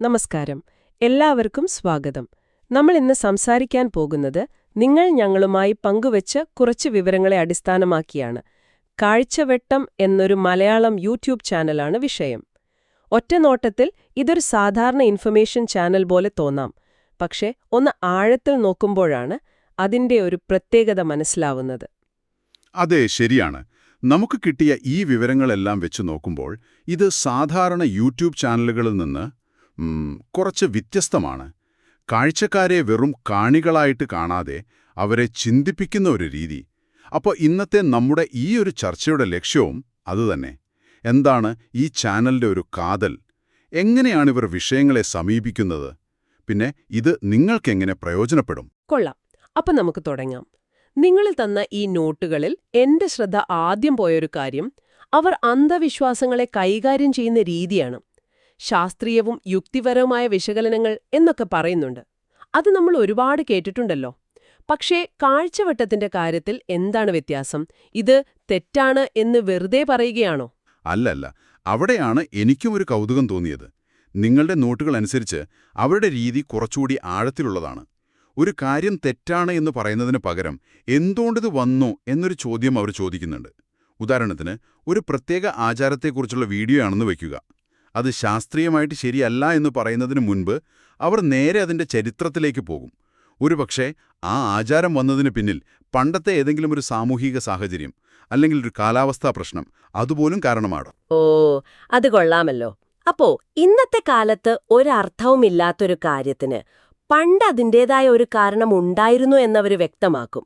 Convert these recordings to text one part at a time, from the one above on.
നമസ്കാരം. എല്ലാവർക്കും സ്വാഗതം. നമ്മൾ ഇന്ന് സംസാരിക്കാൻ പോകുന്നത് നിങ്ങൾ ഞങ്ങളുമായി പങ്കുവച്ച കുറച്ച് വിവരങ്ങളെ അടിസ്ഥാനമാക്കിയാണ്. കാഴ്ചവെട്ടം എന്നൊരു മലയാളം യൂട്യൂബ് ചാനലാണ് വിഷയം. ഒറ്റനോട്ടത്തിൽ ഇതൊരു സാധാരണ ഇൻഫർമേഷൻ ചാനൽ പോലെ തോന്നാം. പക്ഷേ ഒന്ന് ആഴത്തിൽ നോക്കുമ്പോഴാണ് അതിന്റെ ഒരു പ്രത്യേകത മനസ്സിലാവുന്നത്. അതെ ശരിയാണ്. നമുക്ക് കിട്ടിയ ഈ വിവരങ്ങളെല്ലാം വെച്ച് നോക്കുമ്പോൾ ഇത് സാധാരണ യൂട്യൂബ് ചാനലുകളിൽ നിന്ന് കുറച്ച് വ്യത്യസ്തമാണ്. കാഴ്ചക്കാരെ വെറും കാണികളായിട്ട് കാണാതെ അവരെ ചിന്തിപ്പിക്കുന്ന ഒരു രീതി. അപ്പോൾ ഇന്നത്തെ നമ്മുടെ ഈ ഒരു ചർച്ചയുടെ ലക്ഷ്യവും അതുതന്നെ. എന്താണ് ഈ ചാനലിന്റെ ഒരു കാതൽ? എങ്ങനെയാണ് ഇവർ വിഷയങ്ങളെ സമീപിക്കുന്നത്? പിന്നെ ഇത് നിങ്ങൾക്കെങ്ങനെ പ്രയോജനപ്പെടും? കൊള്ളാം. അപ്പൊ നമുക്ക് തുടങ്ങാം. നിങ്ങളിൽ തന്ന ഈ നോട്ടുകളിൽ എന്റെ ശ്രദ്ധ ആദ്യം പോയൊരു കാര്യം അവർ അന്ധവിശ്വാസങ്ങളെ കൈകാര്യം ചെയ്യുന്ന രീതിയാണ്. ശാസ്ത്രീയവും യുക്തിപരവുമായ വിശകലനങ്ങൾ എന്നൊക്കെ പറയുന്നുണ്ട്. അത് നമ്മൾ ഒരുപാട് കേട്ടിട്ടുണ്ടല്ലോ. പക്ഷേ കാഴ്ചവട്ടത്തിന്റെ കാര്യത്തിൽ എന്താണ് വ്യത്യാസം? ഇത് തെറ്റാണ് എന്ന് വെറുതെ പറയുകയാണോ? അല്ലല്ല. അവിടെയാണ് എനിക്കും ഒരു കൗതുകം തോന്നിയത്. നിങ്ങളുടെ നോട്ടുകൾ അനുസരിച്ച് അവരുടെ രീതി കുറച്ചുകൂടി ആഴത്തിലുള്ളതാണ്. ഒരു കാര്യം തെറ്റാണ് എന്ന് പറയുന്നതിന് പകരം എന്തുകൊണ്ടിത് വന്നു എന്നൊരു ചോദ്യം അവർ ചോദിക്കുന്നുണ്ട്. ഉദാഹരണത്തിന് ഒരു പ്രത്യേക ആചാരത്തെക്കുറിച്ചുള്ള വീഡിയോ ആണെന്ന് വയ്ക്കുക അത് ശാസ്ത്രീയമായിട്ട് ശരിയല്ല എന്ന് പറയുന്നതിന് മുൻപ് അവർ നേരെ അതിന്റെ ചരിത്രത്തിലേക്ക് പോകും. ഒരുപക്ഷെ ആ ആചാരം വന്നതിന് പിന്നിൽ പണ്ടത്തെ ഏതെങ്കിലും ഒരു സാമൂഹിക സാഹചര്യം അല്ലെങ്കിൽ ഒരു കാലാവസ്ഥാ പ്രശ്നം അതുപോലും കാരണമാകാം ഓ അത് കൊള്ളാമല്ലോ. അപ്പോ ഇന്നത്തെ കാലത്ത് ഒരർത്ഥവുമില്ലാത്തൊരു കാര്യത്തിന് പണ്ട് അതിന്റെതായ ഒരു കാരണം ഉണ്ടായിരുന്നു എന്നവർ വ്യക്തമാക്കും.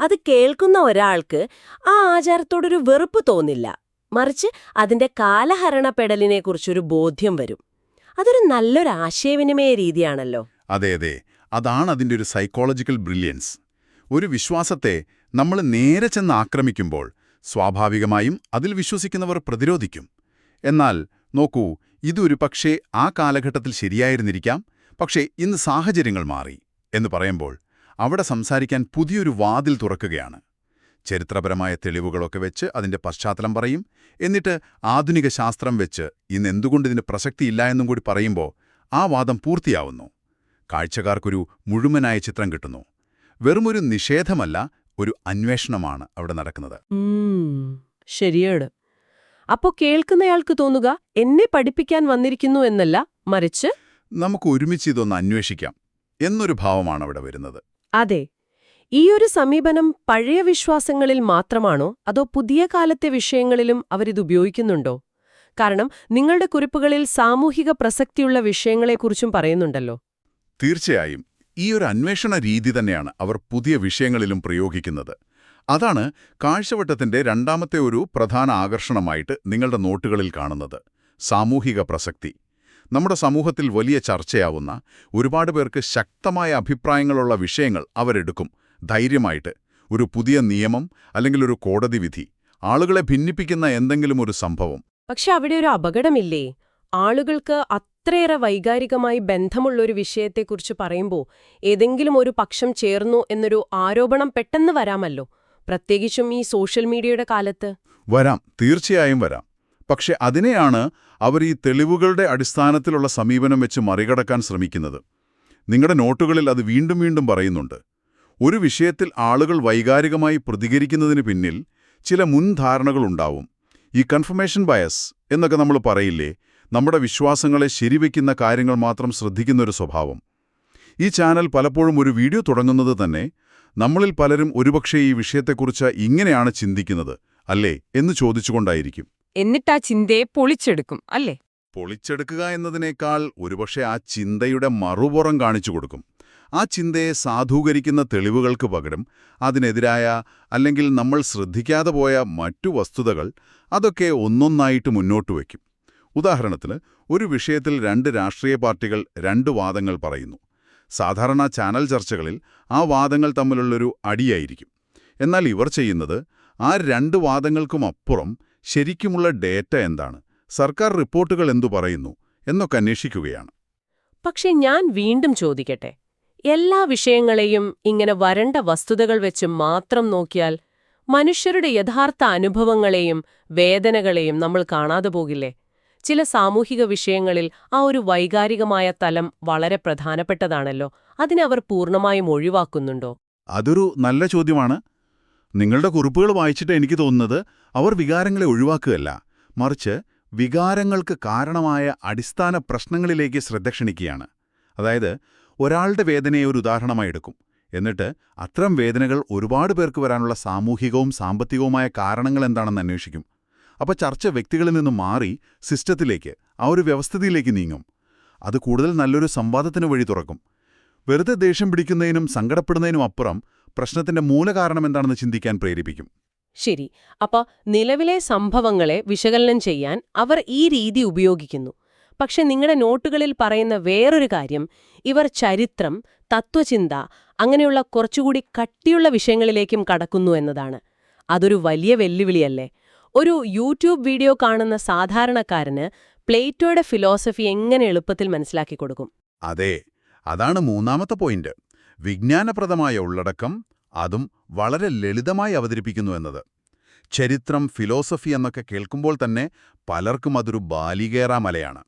അത് കേൾക്കുന്ന ഒരാൾക്ക് ആ ആചാരത്തോടൊരു വെറുപ്പ് തോന്നില്ല. മറിച്ച് അതിന്റെ കാലഹരണപ്പെടലിനെക്കുറിച്ചൊരു ബോധ്യം വരും. അതൊരു നല്ലൊരു ആശയവിനിമയ രീതിയാണല്ലോ. അതെ അതെ. അതാണ് അതിന്റെ ഒരു സൈക്കോളജിക്കൽ ബ്രില്യൻസ് ഒരു വിശ്വാസത്തെ നമ്മൾ നേരെ ചെന്ന് ആക്രമിക്കുമ്പോൾ സ്വാഭാവികമായും അതിൽ വിശ്വസിക്കുന്നവർ പ്രതിരോധിക്കും. എന്നാൽ നോക്കൂ ഇതൊരു പക്ഷേ ആ കാലഘട്ടത്തിൽ ശരിയായിരുന്നിരിക്കാം പക്ഷേ ഇന്ന് സാഹചര്യങ്ങൾ മാറി എന്ന് പറയുമ്പോൾ അവിടെ സംസാരിക്കാൻ പുതിയൊരു വാതിൽ തുറക്കുകയാണ്. ചരിത്രപരമായ തെളിവുകളൊക്കെ വെച്ച് അതിന്റെ പശ്ചാത്തലം പറയും. എന്നിട്ട് ആധുനിക ശാസ്ത്രം വെച്ച് ഇന്ന് എന്തുകൊണ്ട് ഇതിന് പ്രസക്തിയില്ല എന്നും കൂടി പറയുമ്പോൾ ആ വാദം പൂർത്തിയാവുന്നു. കാഴ്ചക്കാർക്കൊരു മുഴുവനായ ചിത്രം കിട്ടുന്നു. വെറുമൊരു നിഷേധമല്ല ഒരു അന്വേഷണമാണ് അവിടെ നടക്കുന്നത്. ശരിയാണ് അപ്പോ കേൾക്കുന്നയാൾക്ക് തോന്നുക എന്നെ പഠിപ്പിക്കാൻ വന്നിരിക്കുന്നു എന്നല്ല മറിച്ച്? നമുക്ക് ഒരുമിച്ച് ഇതൊന്ന് അന്വേഷിക്കാം. എന്നൊരു ഭാവമാണ് അവിടെ വരുന്നത്. അതെ ഈ ഒരു സമീപനം പഴയ വിശ്വാസങ്ങളിൽ മാത്രമാണോ അതോ പുതിയ കാലത്തെ വിഷയങ്ങളിലും അവരിത് ഉപയോഗിക്കുന്നുണ്ടോ? കാരണം നിങ്ങളുടെ കുറിപ്പുകളിൽ സാമൂഹിക പ്രസക്തിയുള്ള വിഷയങ്ങളെക്കുറിച്ചും പറയുന്നുണ്ടല്ലോ. തീർച്ചയായും. ഈ ഒരു അന്വേഷണ രീതി തന്നെയാണ് അവർ പുതിയ വിഷയങ്ങളിലും പ്രയോഗിക്കുന്നത്. അതാണ് കാഴ്ചവട്ടത്തിന്റെ രണ്ടാമത്തെ ഒരു പ്രധാന ആകർഷണമായിട്ട് നിങ്ങളുടെ നോട്ടുകളിൽ കാണുന്നത്. സാമൂഹിക പ്രസക്തി. നമ്മുടെ സമൂഹത്തിൽ വലിയ ചർച്ചയാവുന്ന ഒരുപാട് പേർക്ക് ശക്തമായ അഭിപ്രായങ്ങളുള്ള വിഷയങ്ങൾ അവരെടുക്കും. ധൈര്യമായിട്ട് ഒരു പുതിയ നിയമം അല്ലെങ്കിൽ ഒരു കോടതി വിധി ആളുകളെ ഭിന്നിപ്പിക്കുന്ന എന്തെങ്കിലും ഒരു സംഭവം. പക്ഷെ അവിടെ ഒരു അപകടമില്ലേ? ആളുകൾക്ക് അത്രയേറെ വൈകാരികമായി ബന്ധമുള്ള ഒരു വിഷയത്തെക്കുറിച്ച് പറയുമ്പോൾ ഏതെങ്കിലും ഒരു പക്ഷം ചേർന്നു എന്നൊരു ആരോപണം പെട്ടെന്ന് വരാമല്ലോ. പ്രത്യേകിച്ചും ഈ സോഷ്യൽ മീഡിയയുടെ കാലത്ത്. വരാം തീർച്ചയായും വരാം. പക്ഷെ അതിനെയാണ് അവർ ഈ തെളിവുകളുടെ അടിസ്ഥാനത്തിലുള്ള സമീപനം വെച്ച് മറികടക്കാൻ ശ്രമിക്കുന്നത്. നിങ്ങളുടെ നോട്ടുകളിൽ അത് വീണ്ടും വീണ്ടും പറയുന്നുണ്ട്. ഒരു വിഷയത്തിൽ ആളുകൾ വൈകാരികമായി പ്രതികരിക്കുന്നതിന് പിന്നിൽ ചില മുൻധാരണകളുണ്ടാവും ഈ കൺഫർമേഷൻ ബയസ് എന്നൊക്കെ നമ്മൾ പറയില്ലേ? നമ്മുടെ വിശ്വാസങ്ങളെ ശരിവെക്കുന്ന കാര്യങ്ങൾ മാത്രം ശ്രദ്ധിക്കുന്നൊരു സ്വഭാവം. ഈ ചാനൽ പലപ്പോഴും ഒരു വീഡിയോ തുടങ്ങുന്നത് തന്നെ നമ്മളിൽ പലരും ഒരുപക്ഷെ ഈ വിഷയത്തെക്കുറിച്ച് ഇങ്ങനെയാണ് ചിന്തിക്കുന്നത് അല്ലേ? എന്ന് ചോദിച്ചുകൊണ്ടായിരിക്കും. എന്നിട്ടാ ചിന്തയെ പൊളിച്ചെടുക്കും അല്ലേ? പൊളിച്ചെടുക്കുക എന്നതിനേക്കാൾ ഒരുപക്ഷെ ആ ചിന്തയുടെ മറുപുറം കാണിച്ചു കൊടുക്കും. ആ ചിന്തയെ സാധൂകരിക്കുന്ന തെളിവുകൾക്ക് പകരം അതിനെതിരായ അല്ലെങ്കിൽ നമ്മൾ ശ്രദ്ധിക്കാതെ പോയ മറ്റു വസ്തുതകൾ അതൊക്കെ ഒന്നൊന്നായിട്ട് മുന്നോട്ട് വയ്ക്കും. ഉദാഹരണത്തിന് ഒരു വിഷയത്തിൽ രണ്ട് രാഷ്ട്രീയ പാർട്ടികൾ രണ്ട് വാദങ്ങൾ പറയുന്നു. സാധാരണ ചാനൽ ചർച്ചകളിൽ ആ വാദങ്ങൾ തമ്മിലുള്ളൊരു അടിയായിരിക്കും. എന്നാൽ ഇവർ ചെയ്യുന്നത് ആ രണ്ട് വാദങ്ങൾക്കും അപ്പുറം ശരിക്കുമുള്ള ഡേറ്റ എന്താണ് സർക്കാർ റിപ്പോർട്ടുകൾ എന്തു പറയുന്നു എന്നൊക്കെ അന്വേഷിക്കുകയാണ്. പക്ഷെ ഞാൻ വീണ്ടും ചോദിക്കട്ടെ? എല്ലാ വിഷയങ്ങളെയും ഇങ്ങനെ വരണ്ട വസ്തുതകൾ വെച്ച് മാത്രം നോക്കിയാൽ മനുഷ്യരുടെ യഥാർത്ഥ അനുഭവങ്ങളെയും വേദനകളെയും നമ്മൾ കാണാതെ പോകില്ലേ? ചില സാമൂഹിക വിഷയങ്ങളിൽ ആ ഒരു വൈകാരികമായ തലം വളരെ പ്രധാനപ്പെട്ടതാണല്ലോ. അതിനെ അവർ പൂർണമായും ഒഴിവാക്കുന്നുണ്ടോ? അതൊരു നല്ല ചോദ്യമാണ്. നിങ്ങളുടെ കുറിപ്പുകൾ വായിച്ചിട്ട് എനിക്ക് തോന്നുന്നത് അവർ വികാരങ്ങളെ ഒഴിവാക്കുകയല്ല. മറിച്ച് വികാരങ്ങൾക്ക് കാരണമായ അടിസ്ഥാന പ്രശ്നങ്ങളിലേക്ക് ശ്രദ്ധ ക്ഷണിക്കുകയാണ്. അതായത് ഒരാളുടെ വേദനയെ ഒരു ഉദാഹരണമായി എടുക്കും. എന്നിട്ട് അത്തരം വേദനകൾ ഒരുപാട് പേർക്ക് വരാനുള്ള സാമൂഹികവും സാമ്പത്തികവുമായ കാരണങ്ങൾ എന്താണെന്ന് അന്വേഷിക്കും. അപ്പോൾ ചർച്ച വ്യക്തികളിൽ നിന്ന് മാറി സിസ്റ്റത്തിലേക്ക് ആ ഒരു വ്യവസ്ഥിതിയിലേക്ക് നീങ്ങും. അത് കൂടുതൽ നല്ലൊരു സംവാദത്തിന് വഴി തുറക്കും. വെറുതെ ദേഷ്യം പിടിക്കുന്നതിനും സങ്കടപ്പെടുന്നതിനും അപ്പുറം പ്രശ്നത്തിന്റെ മൂലകാരണം എന്താണെന്ന് ചിന്തിക്കാൻ പ്രേരിപ്പിക്കും. ശരി. അപ്പ നിലവിലെ സംഭവങ്ങളെ വിശകലനം ചെയ്യാൻ അവർ ഈ രീതി ഉപയോഗിക്കുന്നു. പക്ഷെ നിങ്ങളുടെ നോട്ടുകളിൽ പറയുന്ന വേറൊരു കാര്യം ഇവർ ചരിത്രം തത്വചിന്ത അങ്ങനെയുള്ള കുറച്ചുകൂടി കട്ടിയുള്ള വിഷയങ്ങളിലേക്കും കടക്കുന്നു എന്നതാണ്. അതൊരു വലിയ വെല്ലുവിളിയല്ലേ? ഒരു യൂട്യൂബ് വീഡിയോ കാണുന്ന സാധാരണക്കാരന് പ്ലേറ്റോയുടെ ഫിലോസഫി എങ്ങനെ എളുപ്പത്തിൽ മനസ്സിലാക്കി കൊടുക്കും? അതെ അതാണ് മൂന്നാമത്തെ പോയിന്റ്. വിജ്ഞാനപ്രദമായ ഉള്ളടക്കം അതും വളരെ ലളിതമായി അവതരിപ്പിക്കുന്നു എന്നത്. ചരിത്രം ഫിലോസഫി എന്നൊക്കെ കേൾക്കുമ്പോൾ തന്നെ പലർക്കും അതൊരു ബാലികേറാമലയാണ്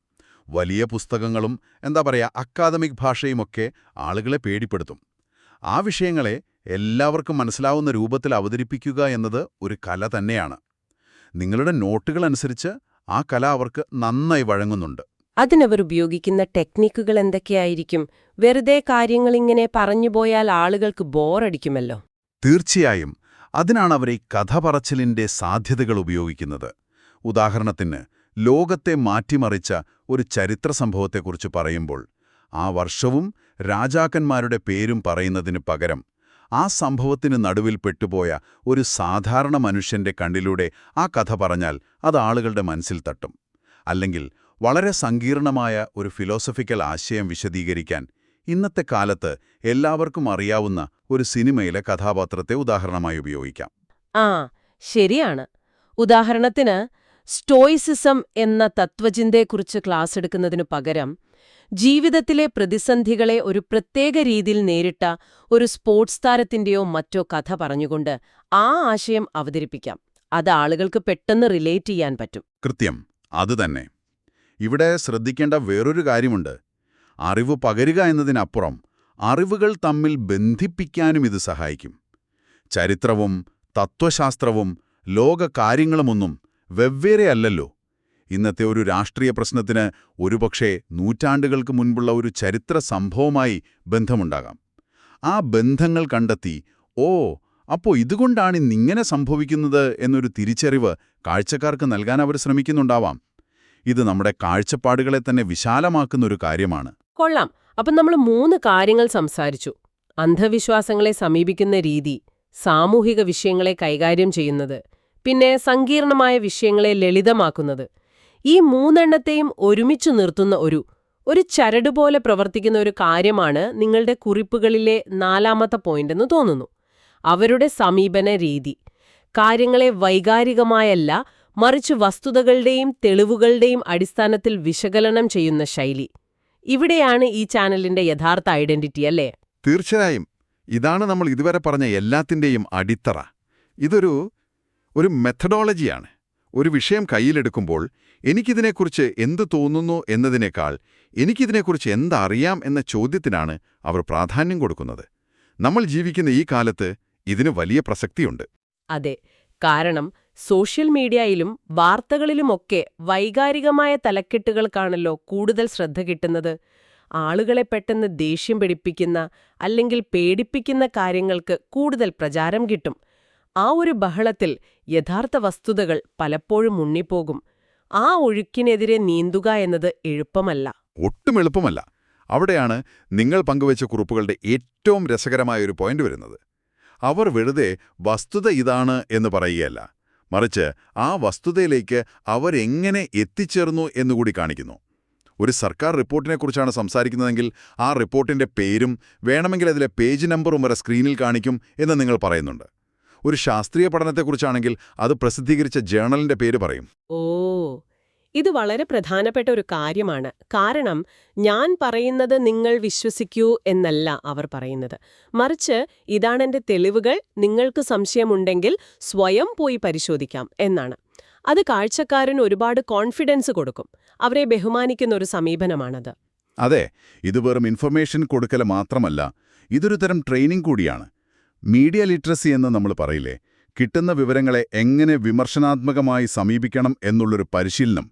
വലിയ പുസ്തകങ്ങളും എന്താ പറയുക അക്കാദമിക് ഭാഷയുമൊക്കെ ആളുകളെ പേടിപ്പെടുത്തും. ആ വിഷയങ്ങളെ എല്ലാവർക്കും മനസ്സിലാവുന്ന രൂപത്തിൽ അവതരിപ്പിക്കുക എന്നത് ഒരു കല തന്നെയാണ്. നിങ്ങളുടെ നോട്ടുകൾ അനുസരിച്ച് ആ കല അവർക്ക് നന്നായി വഴങ്ങുന്നുണ്ട്. അതിനവർ ഉപയോഗിക്കുന്ന ടെക്നിക്കുകൾ എന്തൊക്കെയായിരിക്കും? വെറുതെ കാര്യങ്ങളിങ്ങനെ പറഞ്ഞുപോയാൽ ആളുകൾക്ക് ബോറടിക്കുമല്ലോ. തീർച്ചയായും. അതിനാണ് അവർ ഈ കഥ പറച്ചിലിന്റെ സാധ്യതകൾ ഉപയോഗിക്കുന്നത്. ഉദാഹരണത്തിന് ലോകത്തെ മാറ്റിമറിച്ച ഒരു ചരിത്ര സംഭവത്തെക്കുറിച്ച് പറയുമ്പോൾ ആ വർഷവും രാജാക്കന്മാരുടെ പേരും പറയുന്നതിന് പകരം ആ സംഭവത്തിന് നടുവിൽ പെട്ടുപോയ ഒരു സാധാരണ മനുഷ്യന്റെ കണ്ണിലൂടെ ആ കഥ പറഞ്ഞാൽ അത് ആളുകളുടെ മനസ്സിൽ തട്ടും. അല്ലെങ്കിൽ വളരെ സങ്കീർണമായ ഒരു ഫിലോസഫിക്കൽ ആശയം വിശദീകരിക്കാൻ ഇന്നത്തെ കാലത്ത് എല്ലാവർക്കും അറിയാവുന്ന ഒരു സിനിമയിലെ കഥാപാത്രത്തെ ഉദാഹരണമായി ഉപയോഗിക്കാം. ആ ശരിയാണ്. ഉദാഹരണത്തിന് സ്റ്റോയിസിസം എന്ന തത്വചിന്തയെക്കുറിച്ച് ക്ലാസ് എടുക്കുന്നതിനു പകരം ജീവിതത്തിലെ പ്രതിസന്ധികളെ ഒരു പ്രത്യേക രീതിയിൽ നേരിട്ട ഒരു സ്പോർട്സ് താരത്തിന്റെയോ മറ്റോ കഥ പറഞ്ഞുകൊണ്ട് ആ ആശയം അവതരിപ്പിക്കാം. അത് ആളുകൾക്ക് പെട്ടെന്ന് റിലേറ്റ് ചെയ്യാൻ പറ്റും. കൃത്യം. അതുതന്നെ ഇവിടെ ശ്രദ്ധിക്കേണ്ട വേറൊരു കാര്യമുണ്ട്. അറിവ് പകരുക എന്നതിനപ്പുറം അറിവുകൾ തമ്മിൽ ബന്ധിപ്പിക്കാനും ഇത് സഹായിക്കും. ചരിത്രവും തത്വശാസ്ത്രവും ലോകകാര്യങ്ങളുമൊന്നും വെവ്വേറെയല്ലല്ലോ ഇന്നത്തെ ഒരു രാഷ്ട്രീയ പ്രശ്നത്തിന് ഒരുപക്ഷേ നൂറ്റാണ്ടുകൾക്ക് മുൻപുള്ള ഒരു ചരിത്ര സംഭവമായി ബന്ധമുണ്ടാകാം. ആ ബന്ധങ്ങൾ കണ്ടെത്തി ഓ അപ്പോ ഇതുകൊണ്ടാണ് ഇന്നിങ്ങനെ സംഭവിക്കുന്നത് എന്നൊരു തിരിച്ചറിവ് കാഴ്ചക്കാർക്ക് നൽകാൻ അവർ ശ്രമിക്കുന്നുണ്ടാവാം. ഇത് നമ്മുടെ കാഴ്ചപ്പാടുകളെ തന്നെ വിശാലമാക്കുന്ന ഒരു കാര്യമാണ്. കൊള്ളാം. അപ്പം നമ്മൾ മൂന്ന് കാര്യങ്ങൾ സംസാരിച്ചു. അന്ധവിശ്വാസങ്ങളെ സമീപിക്കുന്ന രീതി സാമൂഹിക വിഷയങ്ങളെ കൈകാര്യം ചെയ്യുന്നത് പിന്നെ സങ്കീർണമായ വിഷയങ്ങളെ ലളിതമാക്കുന്നത്. ഈ മൂന്നെണ്ണത്തെയും ഒരുമിച്ച് നിർത്തുന്ന ഒരു ഒരു ചരട് പോലെ പ്രവർത്തിക്കുന്ന ഒരു കാര്യമാണ് നിങ്ങളുടെ കുറിപ്പുകളിലെ നാലാമത്തെ പോയിന്റെന്ന് തോന്നുന്നു. അവരുടെ സമീപന രീതി. കാര്യങ്ങളെ വൈകാരികമായല്ല മറിച്ച് വസ്തുതകളുടെയും തെളിവുകളുടെയും അടിസ്ഥാനത്തിൽ വിശകലനം ചെയ്യുന്ന ശൈലി. ഇവിടെയാണ് ഈ ചാനലിന്റെ യഥാർത്ഥ ഐഡന്റിറ്റി അല്ലേ? തീർച്ചയായും. ഇതാണ് നമ്മൾ ഇതുവരെ പറഞ്ഞ എല്ലാത്തിന്റെയും അടിത്തറ. ഇതൊരു ഒരു മെത്തഡോളജിയാണ് ഒരു വിഷയം കയ്യിലെടുക്കുമ്പോൾ എനിക്കിതിനെക്കുറിച്ച് എന്ത് തോന്നുന്നു എന്നതിനേക്കാൾ എനിക്കിതിനെക്കുറിച്ച് എന്തറിയാം എന്ന ചോദ്യത്തിനാണ് അവർ പ്രാധാന്യം കൊടുക്കുന്നത്. നമ്മൾ ജീവിക്കുന്ന ഈ കാലത്ത് ഇതിന് വലിയ പ്രസക്തിയുണ്ട്. അതെ കാരണം സോഷ്യൽ മീഡിയയിലും വാർത്തകളിലുമൊക്കെ വൈകാരികമായ തലക്കെട്ടുകൾക്കാണല്ലോ കൂടുതൽ ശ്രദ്ധ കിട്ടുന്നത്. ആളുകളെ പെട്ടെന്ന് ദേഷ്യം പിടിപ്പിക്കുന്ന അല്ലെങ്കിൽ പേടിപ്പിക്കുന്ന കാര്യങ്ങൾക്ക് കൂടുതൽ പ്രചാരം കിട്ടും. ആ ഒരു ബഹളത്തിൽ യഥാർത്ഥ വസ്തുതകൾ പലപ്പോഴും മുന്നിപ്പോകും ആ ഒഴുക്കിനെതിരെ നീന്തുക എന്നത് എളുപ്പമല്ല. ഒട്ടും എളുപ്പമല്ല. അവിടെയാണ് നിങ്ങൾ പങ്കുവച്ച കുറിപ്പുകളുടെ ഏറ്റവും രസകരമായ ഒരു പോയിന്റ് വരുന്നത്. അവർ വെറുതെ വസ്തുത ഇതാണ് എന്ന് പറയുകയല്ല മറിച്ച് ആ വസ്തുതയിലേക്ക് അവരെങ്ങനെ എത്തിച്ചേർന്നു എന്നുകൂടി കാണിക്കുന്നു. ഒരു സർക്കാർ റിപ്പോർട്ടിനെക്കുറിച്ചാണ് സംസാരിക്കുന്നതെങ്കിൽ ആ റിപ്പോർട്ടിന്റെ പേരും വേണമെങ്കിൽ അതിലെ പേജ് നമ്പറും വരെ സ്ക്രീനിൽ കാണിക്കും എന്ന് നിങ്ങൾ പറയുന്നുണ്ട്. ഒരു ശാസ്ത്രീയ പഠനത്തെക്കുറിച്ചാണെങ്കിൽ അത് പ്രസിദ്ധീകരിച്ച ജേണലിന്റെ പേര് പറയും. ഓ ഇത് വളരെ പ്രധാനപ്പെട്ട ഒരു കാര്യമാണ്. കാരണം ഞാൻ പറയുന്നത് നിങ്ങൾ വിശ്വസിക്കൂ എന്നല്ല അവർ പറയുന്നത്. മറിച്ച് ഇതാണെന്റെ തെളിവുകൾ നിങ്ങൾക്ക് സംശയമുണ്ടെങ്കിൽ സ്വയം പോയി പരിശോധിക്കാം എന്നാണ്. അത് കാഴ്ചക്കാരന് ഒരുപാട് കോൺഫിഡൻസ് കൊടുക്കും. അവരെ ബഹുമാനിക്കുന്ന ഒരു സമീപനമാണത്. അതെ ഇത് വെറും ഇൻഫർമേഷൻ കൊടുക്കല മാത്രമല്ല ഇതൊരു തരം ട്രെയിനിങ് കൂടിയാണ്. മീഡിയ ലിറ്ററസി എന്ന് നമ്മൾ പറയില്ലേ? കിട്ടുന്ന വിവരങ്ങളെ എങ്ങനെ വിമർശനാത്മകമായി സമീപിക്കണം എന്നുള്ളൊരു പരിശീലനം.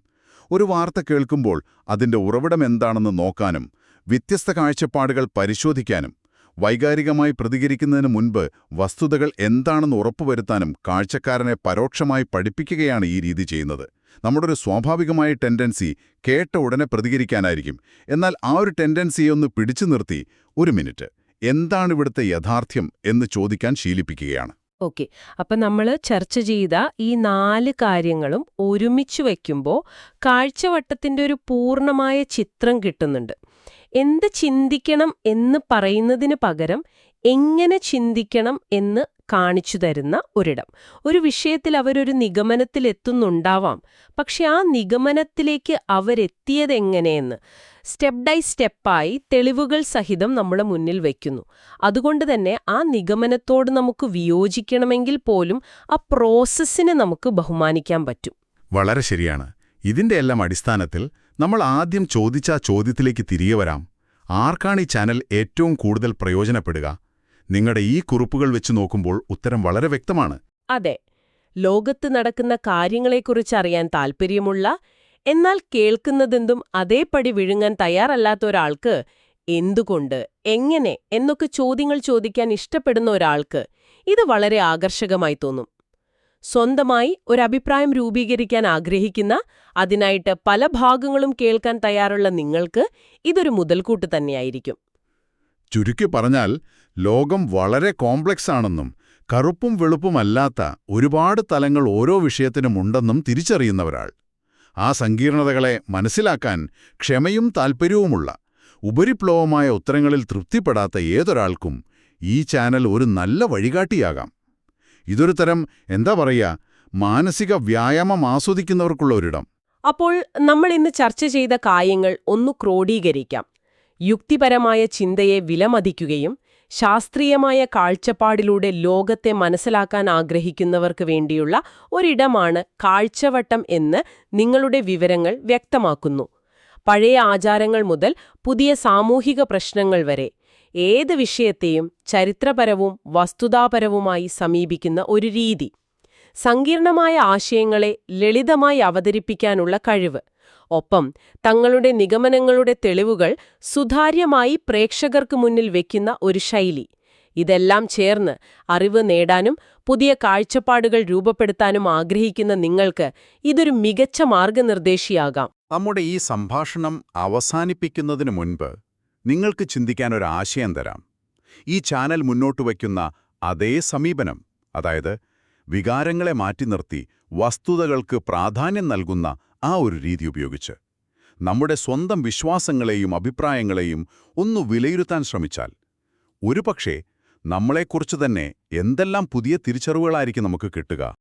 ഒരു വാർത്ത കേൾക്കുമ്പോൾ അതിന്റെ ഉറവിടം എന്താണെന്ന് നോക്കാനും വ്യത്യസ്ത കാഴ്ചപ്പാടുകൾ പരിശോധിക്കാനും വൈകാരികമായി പ്രതികരിക്കുന്നതിന് മുൻപ് വസ്തുതകൾ എന്താണെന്ന് ഉറപ്പുവരുത്താനും കാഴ്ചക്കാരനെ പരോക്ഷമായി പഠിപ്പിക്കുകയാണ് ഈ രീതി ചെയ്യുന്നത്. നമ്മുടെ ഒരു സ്വാഭാവികമായ ടെൻഡൻസി കേട്ട ഉടനെ പ്രതികരിക്കാനായിരിക്കും. എന്നാൽ ആ ഒരു ടെൻഡൻസിയെ ഒന്ന് പിടിച്ചു നിർത്തി ഒരു മിനിറ്റ്. എന്താണ് ഇവിടുത്തെ യാഥാർത്ഥ്യം എന്ന് ചോദിക്കാൻ ശീലിപ്പിക്കുകയാണ്. ഓക്കെ. അപ്പം നമ്മൾ ചർച്ച ചെയ്ത ഈ നാല് കാര്യങ്ങളും ഒരുമിച്ച് വയ്ക്കുമ്പോൾ കാഴ്ചവട്ടത്തിന്റെ ഒരു പൂർണമായ ചിത്രം കിട്ടുന്നുണ്ട്. എന്ത് ചിന്തിക്കണം എന്ന് പറയുന്നതിന് പകരം എങ്ങനെ ചിന്തിക്കണം എന്ന് കാണിച്ചു തരുന്ന ഒരിടം. ഒരു വിഷയത്തിൽ അവരൊരു നിഗമനത്തിലെത്തുന്നുണ്ടാവാം. പക്ഷെ ആ നിഗമനത്തിലേക്ക് അവരെത്തിയതെങ്ങനെയെന്ന് സ്റ്റെപ്പ് ബൈ സ്റ്റെപ്പായി തെളിവുകൾ സഹിതം നമ്മുടെ മുന്നിൽ വയ്ക്കുന്നു അതുകൊണ്ട് തന്നെ ആ നിഗമനത്തോട് നമുക്ക് വിയോജിക്കണമെങ്കിൽ പോലും ആ പ്രോസസ്സിനെ നമുക്ക് ബഹുമാനിക്കാൻ പറ്റും. വളരെ ശരിയാണ്. ഇതിന്റെ എല്ലാം അടിസ്ഥാനത്തിൽ നമ്മൾ ആദ്യം ചോദിച്ച ചോദ്യത്തിലേക്ക് തിരികെ വരാം. ആർക്കാണ് ഈ ചാനൽ ഏറ്റവും കൂടുതൽ പ്രയോജനപ്പെടുക? നിങ്ങളുടെ ഈ കുറിപ്പുകൾ വെച്ച് നോക്കുമ്പോൾ ഉത്തരം വളരെ വ്യക്തമാണ്. അതെ. ലോകത്ത് നടക്കുന്ന കാര്യങ്ങളെക്കുറിച്ച് അറിയാൻ താൽപ്പര്യമുള്ള എന്നാൽ കേൾക്കുന്നതെന്തും അതേപടി വിഴുങ്ങാൻ തയ്യാറല്ലാത്ത ഒരാൾക്ക് എന്തുകൊണ്ട് എങ്ങനെ എന്നൊക്കെ ചോദ്യങ്ങൾ ചോദിക്കാൻ ഇഷ്ടപ്പെടുന്ന ഒരാൾക്ക് ഇത് വളരെ ആകർഷകമായി തോന്നും. സ്വന്തമായി ഒരഭിപ്രായം രൂപീകരിക്കാൻ ആഗ്രഹിക്കുന്ന അതിനായിട്ട് പല ഭാഗങ്ങളും കേൾക്കാൻ തയ്യാറുള്ള നിങ്ങൾക്ക് ഇതൊരു മുതൽക്കൂട്ട് തന്നെയായിരിക്കും. ചുരുക്കി പറഞ്ഞാൽ ലോകം വളരെ കോംപ്ലക്സ് ആണെന്നും കറുപ്പും വെളുപ്പുമല്ലാത്ത ഒരുപാട് തലങ്ങൾ ഓരോ വിഷയത്തിനുമുണ്ടെന്നും തിരിച്ചറിയുന്നവരാൾ. ആ സങ്കീർണതകളെ മനസ്സിലാക്കാൻ ക്ഷമയും താൽപ്പര്യവുമുള്ള ഉപരിപ്ലവമായ ഉത്തരങ്ങളിൽ തൃപ്തിപ്പെടാത്ത ഏതൊരാൾക്കും ഈ ചാനൽ ഒരു നല്ല വഴികാട്ടിയാകാം. ഇതൊരു തരം എന്താ പറയുക മാനസിക വ്യായാമം ആസ്വദിക്കുന്നവർക്കുള്ള ഒരിടം. അപ്പോൾ നമ്മൾ ഇന്ന് ചർച്ച ചെയ്ത കാര്യങ്ങൾ ഒന്ന് ക്രോഡീകരിക്കാം. യുക്തിപരമായ ചിന്തയെ വിലമതിക്കുകയും ശാസ്ത്രീയമായ കാഴ്ചപ്പാടിലൂടെ ലോകത്തെ മനസ്സിലാക്കാൻ ആഗ്രഹിക്കുന്നവർക്ക് വേണ്ടിയുള്ള ഒരിടമാണ് കാഴ്ചവട്ടം എന്ന് നിങ്ങളുടെ വിവരങ്ങൾ വ്യക്തമാക്കുന്നു. പഴയ ആചാരങ്ങൾ മുതൽ പുതിയ സാമൂഹിക പ്രശ്നങ്ങൾ വരെ ഏത് വിഷയത്തെയും ചരിത്രപരവും വസ്തുതാപരവുമായി സമീപിക്കുന്ന ഒരു രീതി. സങ്കീർണമായ ആശയങ്ങളെ ലളിതമായി അവതരിപ്പിക്കാനുള്ള കഴിവ്. ഒപ്പം തങ്ങളുടെ നിഗമനങ്ങളുടെ തെളിവുകൾ സുതാര്യമായി പ്രേക്ഷകർക്ക് മുന്നിൽ വെക്കുന്ന ഒരു ശൈലി. ഇതെല്ലാം ചേർന്ന് അറിവ് നേടാനും പുതിയ കാഴ്ചപ്പാടുകൾ രൂപപ്പെടുത്താനും ആഗ്രഹിക്കുന്ന നിങ്ങൾക്ക് ഇതൊരു മികച്ച മാർഗനിർദ്ദേശിയാകാം. നമ്മുടെ ഈ സംഭാഷണം അവസാനിപ്പിക്കുന്നതിന് മുൻപ് നിങ്ങൾക്ക് ചിന്തിക്കാൻ ഒരു ആശയം തരാം. ഈ ചാനൽ മുന്നോട്ട് വയ്ക്കുന്ന അതേ സമീപനം അതായത് വികാരങ്ങളെ മാറ്റി നിർത്തി വസ്തുതകൾക്ക് പ്രാധാന്യം നൽകുന്ന ആ ഒരു രീതി ഉപയോഗിച്ച് നമ്മുടെ സ്വന്തം വിശ്വാസങ്ങളെയും അഭിപ്രായങ്ങളെയും ഒന്ന് വിലയിരുത്താൻ ശ്രമിച്ചാൽ ഒരുപക്ഷേ നമ്മളെക്കുറിച്ച് തന്നെ എന്തെല്ലാം പുതിയ തിരിച്ചറിവുകളായിരിക്കും നമുക്ക് കിട്ടുക.